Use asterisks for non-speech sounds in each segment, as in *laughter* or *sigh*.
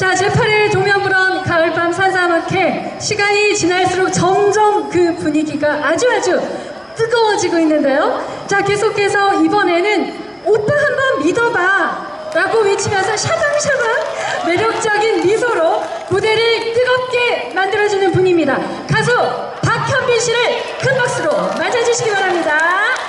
자, 제8회 종면부런 가을밤 산사막회 시간이 지날수록 점점 그 분위기가 아주 아주 뜨거워지고 있는데요. 자, 계속해서 이번에는 오빠 한번 믿어봐 라고 외치면서 샤방샤방 매력적인 미소로 무대를 뜨겁게 만들어주는 분입니다. 가수 박현빈 씨를 큰 박수로 맞아주시기 바랍니다.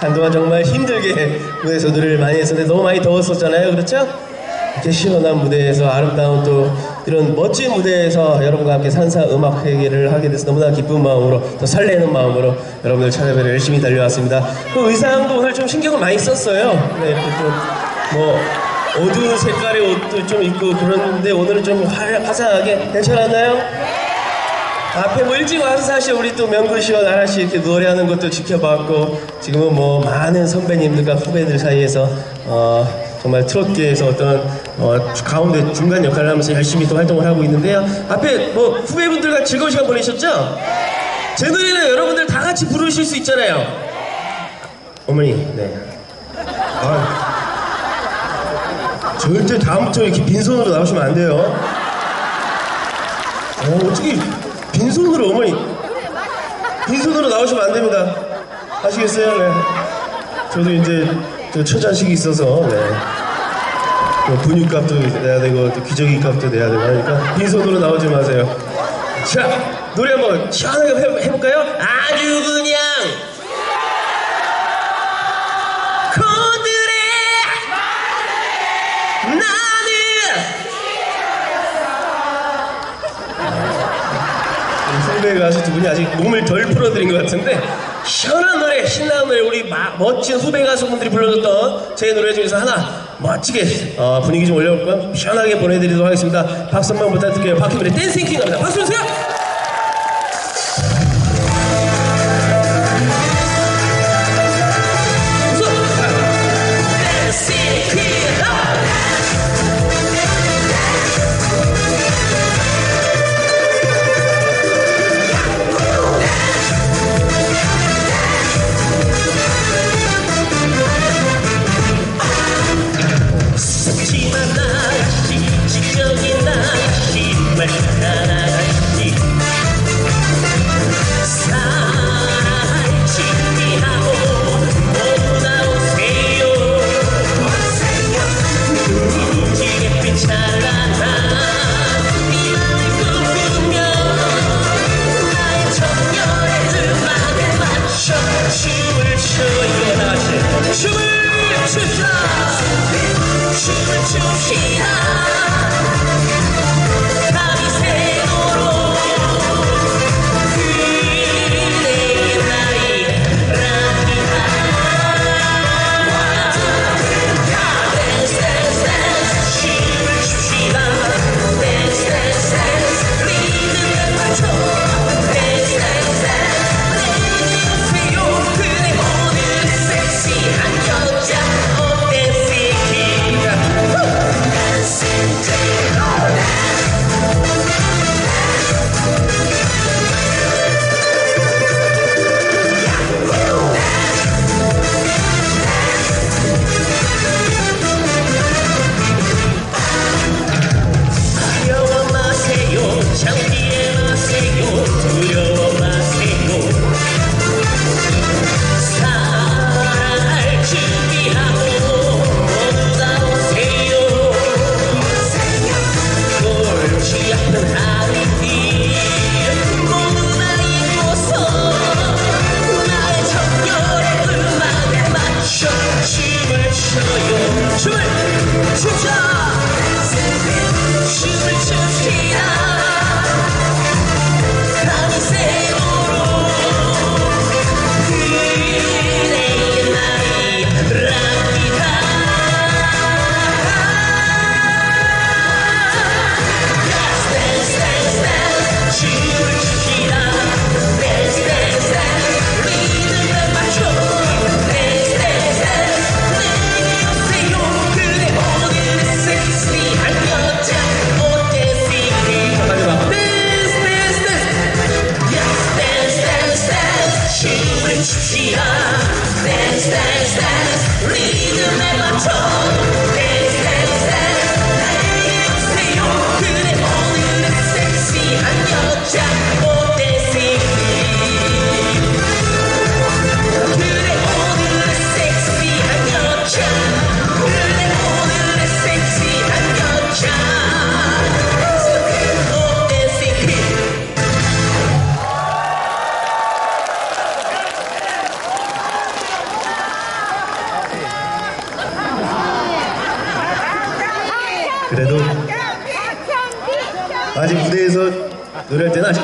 한동안 정말 힘들게 무대에서 노래를 많이 했었는데 너무 많이 더웠었잖아요. 그렇죠? 이렇게 시원한 무대에서 아름다운 또 이런 멋진 무대에서 여러분과 함께 산사 음악 회개를 하게 돼서 너무나 기쁜 마음으로 또 설레는 마음으로 여러분들 찾아뵈러 열심히 달려왔습니다. 그 의상도 오늘 좀 신경을 많이 썼어요. 네, 또뭐 어두운 색깔의 옷도 좀 입고 그러는데 오늘은 좀 화, 화사하게 괜찮았나요? 앞에 와서 사실 우리 또 명구 씨와 나라 씨 이렇게 노래하는 것도 지켜봤고 지금은 뭐 많은 선배님들과 후배들 사이에서 어 정말 트롯계에서 어떤 어 가운데 중간 역할을 하면서 열심히 또 활동을 하고 있는데요. 앞에 뭐 후배분들과 즐거운 시간 보내셨죠? 제 노래는 여러분들 다 같이 부르실 수 있잖아요. 어머니, 네. 아, 절대 다음부터 이렇게 빈손으로 나오시면 안 돼요. 어, 어떻게 빈손으로 어머니 빈손으로 나오시면 안 됩니다. 아시겠어요? 네. 저도 이제 저 처자식이 있어서 네. 뭐 분유값도 내야 되고 또 기저귀 값도 내야 되고 하니까 빈손으로 나오지 마세요. 자 노래 한번 시원하게 해, 해볼까요? 아주 그냥 선배 가수 두 분이 아직 몸을 덜 풀어드린 것 같은데 시원한 노래, 신나는 노래 우리 마- 멋진 후배 가수분들이 불러줬던 제 노래 중에서 하나 멋지게 어, 분위기 좀 올려볼까 시원하게 보내드리도록 하겠습니다. 박수 한번 부탁드릴게요. 박희민의 댄싱 킹 갑니다. 박수 주세요.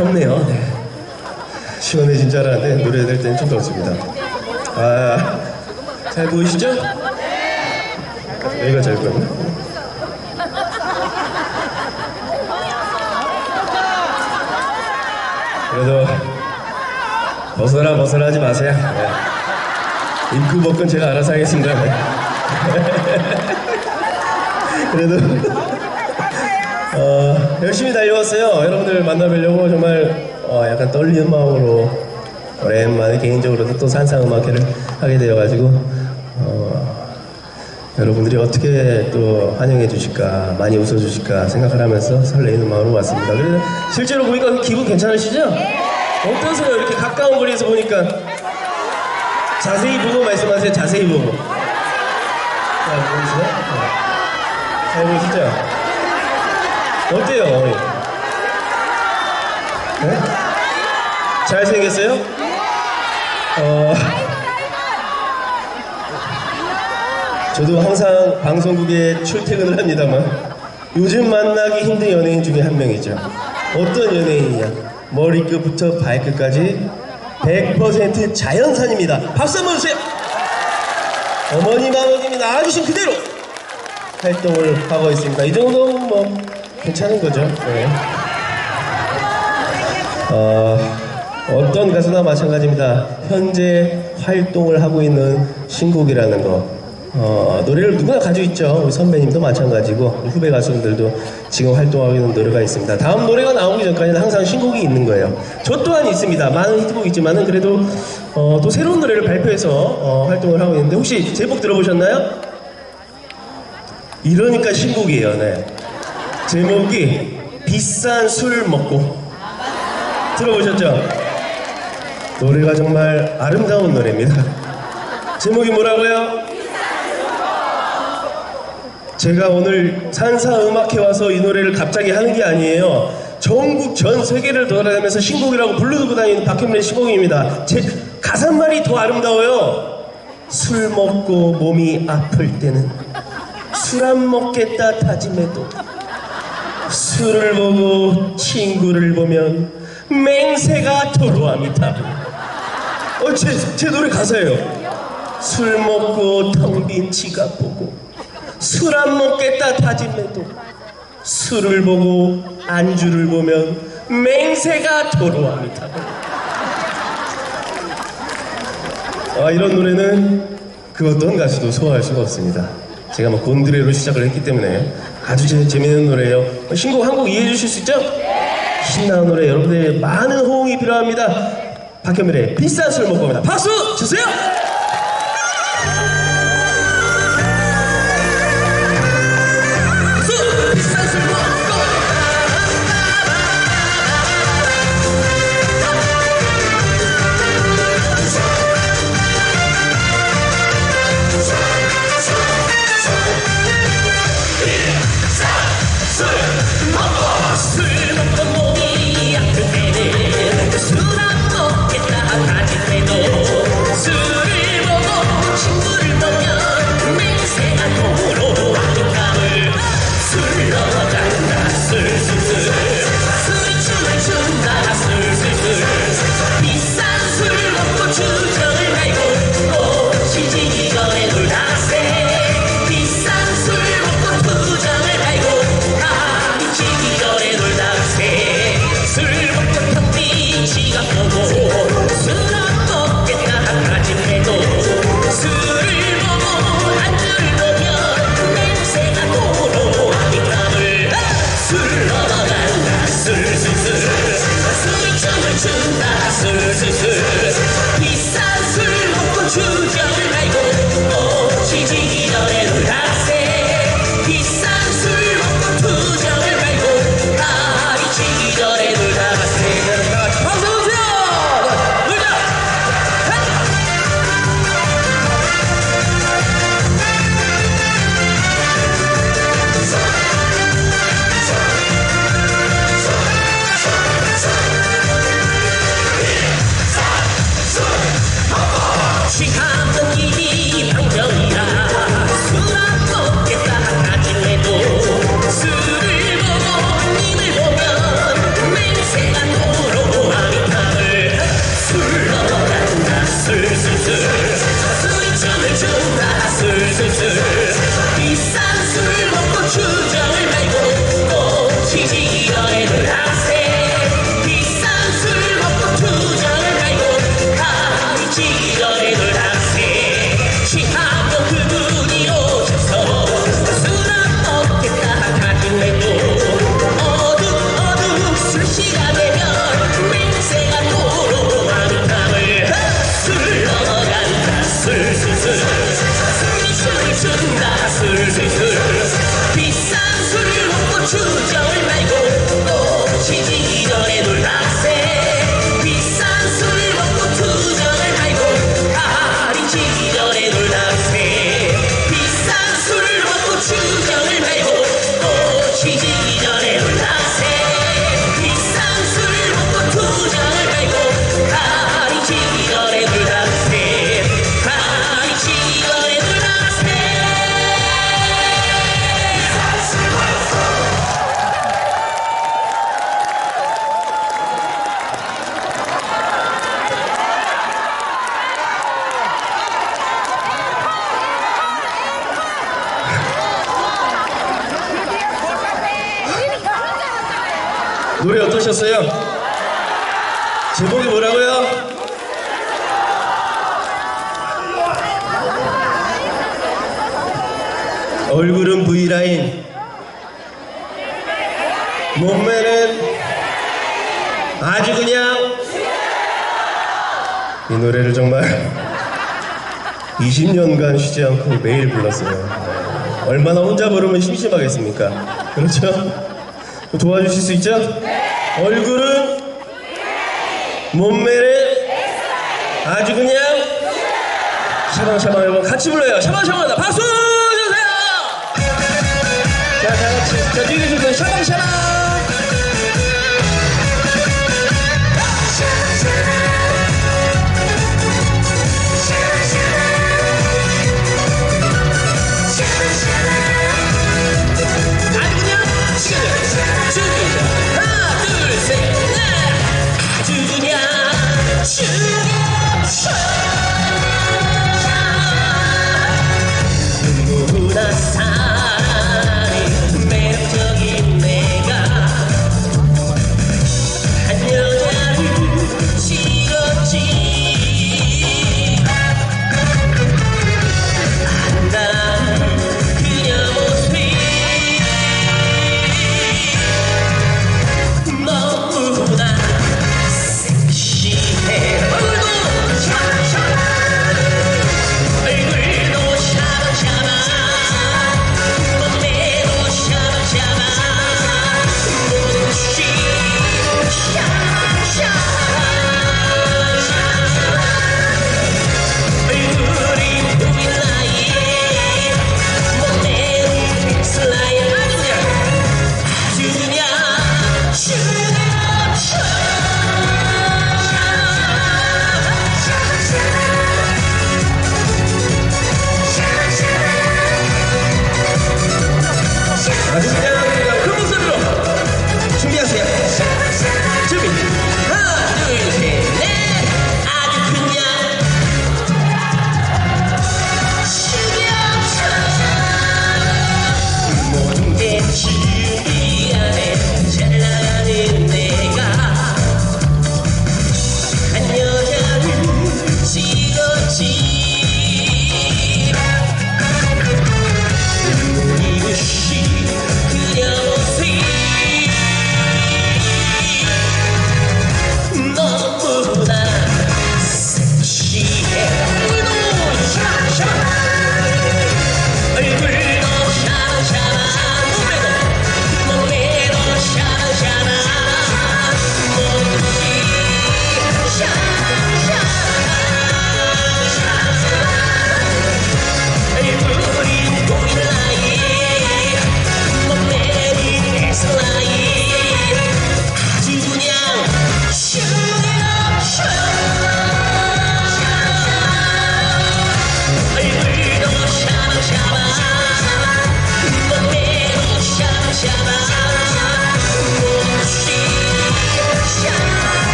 덥네요. 네. 시원해진 줄 알았는데 노래할 때는 좀 덥습니다. 아, 잘 보이시죠? 여기가 잘 보였나? 그래도 벗어라 벗어라 하지 마세요. 네. 입구 벗건 제가 알아서 하겠습니다. 네. *laughs* 그래도 어, 열심히 달려왔어요. 여러분들 만나뵈려고 정말 어, 약간 떨리는 마음으로 오랜만에 개인적으로도 또 산상음악회를 하게 되어가지고 어, 여러분들이 어떻게 또 환영해 주실까 많이 웃어 주실까 생각을 하면서 설레이는 마음으로 왔습니다. 그래서 실제로 보니까 기분 괜찮으시죠? 어떠세요? 이렇게 가까운 거리에서 보니까 자세히 보고 말씀하세요. 자세히 보고. 자, 보이시나요? 네. 아이고 진짜 어때요? 네? 잘생겼어요? 어, 저도 항상 방송국에 출퇴근을 합니다만 요즘 만나기 힘든 연예인 중에 한 명이죠. 어떤 연예인이냐? 머리끝부터 발끝까지 100% 자연산입니다. 박수 한번 주세요. 어머님 아버님이 낳아주신 그대로 활동을 하고 있습니다. 이 정도면 뭐 괜찮은 거죠. 네. 어, 어떤 가수나 마찬가지입니다. 현재 활동을 하고 있는 신곡이라는 거. 어, 노래를 누구나 가지고 있죠. 우리 선배님도 마찬가지고 후배 가수분들도 지금 활동하고 있는 노래가 있습니다. 다음 노래가 나오기 전까지는 항상 신곡이 있는 거예요. 저 또한 있습니다. 많은 히트곡 있지만은 그래도 어, 또 새로운 노래를 발표해서 어, 활동을 하고 있는데 혹시 제목 들어보셨나요? 이러니까 신곡이에요. 네. 제목이 비싼 술 먹고 들어보셨죠? 노래가 정말 아름다운 노래입니다. 제목이 뭐라고요? 제가 오늘 산사음악회 와서 이 노래를 갑자기 하는 게 아니에요. 전국 전 세계를 돌아다니면서 신곡이라고 불러들고 다니는 박현민의 신곡입니다. 제 가사말이 더 아름다워요. 술 먹고 몸이 아플 때는 술 안 먹겠다 다짐해도 술을 보고 친구를 보면 맹세가 도로합니다. 어, 제, 제 노래 가사예요. 술 먹고 텅 빈 지갑 보고 술 안 먹겠다 다짐해도 술을 보고 안주를 보면 맹세가 도로합니다. 아, 이런 노래는 그 어떤 가수도 소화할 수가 없습니다. 제가 뭐 곤드레로 시작을 했기 때문에 아주 재, 재미있는 노래예요. 신곡 한 곡 이해해 주실 수 있죠? 신나는 노래 여러분들의 많은 호응이 필요합니다. 박현민의 비싼 술 먹고 갑니다. 박수 주세요! 정말 20년간 쉬지 않고 매일 불렀어요. 얼마나 혼자 부르면 심심하겠습니까? 그렇죠? 도와주실 수 있죠? 얼굴은 몸매는 아주 그냥 샤방샤방 여러분 같이 불러요. 샤방샤방하다. 박수 주세요! 자 다 같이 자 뒤에 계신 분 샤방샤방 하나 둘셋넷. 아주 그냥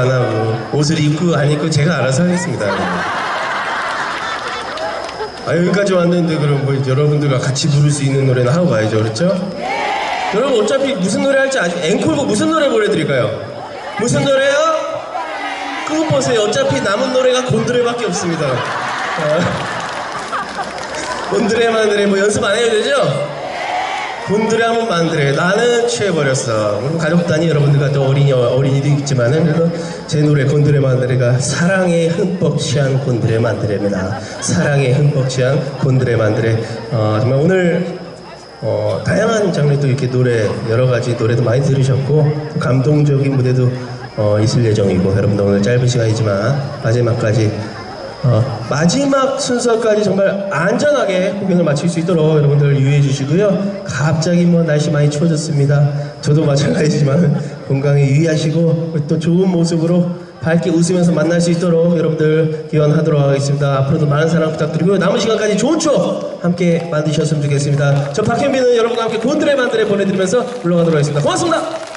안 하고 옷을 입고 안 입고 제가 알아서 하겠습니다 네. 아 여기까지 왔는데 그럼 뭐 여러분들과 같이 부를 수 있는 노래는 하고 가야죠 그렇죠? 여러분 어차피 무슨 노래 할지 아직 앵콜곡 무슨 노래 보내드릴까요? 무슨 노래요? 그거 보세요 어차피 남은 노래가 곤드레밖에 없습니다 아. 곤드레만드레 뭐 연습 안 해도 되죠? 곤드레 하면 만드레 나는 취해버렸어 물론 가족 단위 여러분들과 또 어린이 어린이도 있지만은 제 노래 곤드레 만드레가 사랑에 흠뻑 취한 곤드레 만드레입니다. 사랑에 흠뻑 취한 곤드레 만드레 어, 정말 오늘 어, 다양한 장르 또 이렇게 노래 여러 가지 노래도 많이 들으셨고 또 감동적인 무대도 어, 있을 예정이고 여러분들 오늘 짧은 시간이지만 마지막까지 어, 마지막 순서까지 정말 안전하게 공연을 마칠 수 있도록 여러분들 유의해 주시고요. 갑자기 뭐 날씨 많이 추워졌습니다. 저도 마찬가지지만 건강에 유의하시고 또 좋은 모습으로 밝게 웃으면서 만날 수 있도록 여러분들 기원하도록 하겠습니다. 앞으로도 많은 사랑 부탁드리고요. 남은 시간까지 좋은 추억 함께 만드셨으면 좋겠습니다. 저 박현빈은 여러분과 함께 곤드레 만드레 보내드리면서 물러가도록 하겠습니다. 고맙습니다.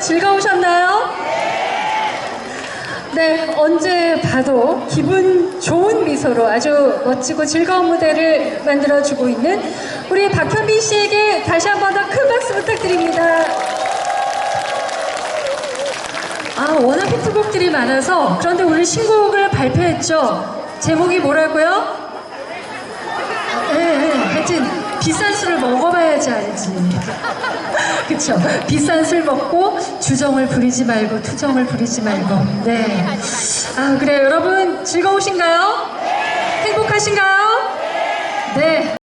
즐거우셨나요? 네, 언제 봐도 기분 좋은 미소로 아주 멋지고 즐거운 무대를 만들어주고 있는 우리 박현빈 씨에게 다시 한 번 더 큰 박수 부탁드립니다. 아, 워낙 히트곡들이 많아서 그런데 오늘 신곡을 발표했죠. 제목이 뭐라고요? 예, 예, 하여튼 비싼 술을 먹어봐야지 알지. 그쵸. 비싼 술 먹고 주정을 부리지 말고 투정을 부리지 말고. 네. 아, 그래요. 여러분 즐거우신가요? 행복하신가요? 네.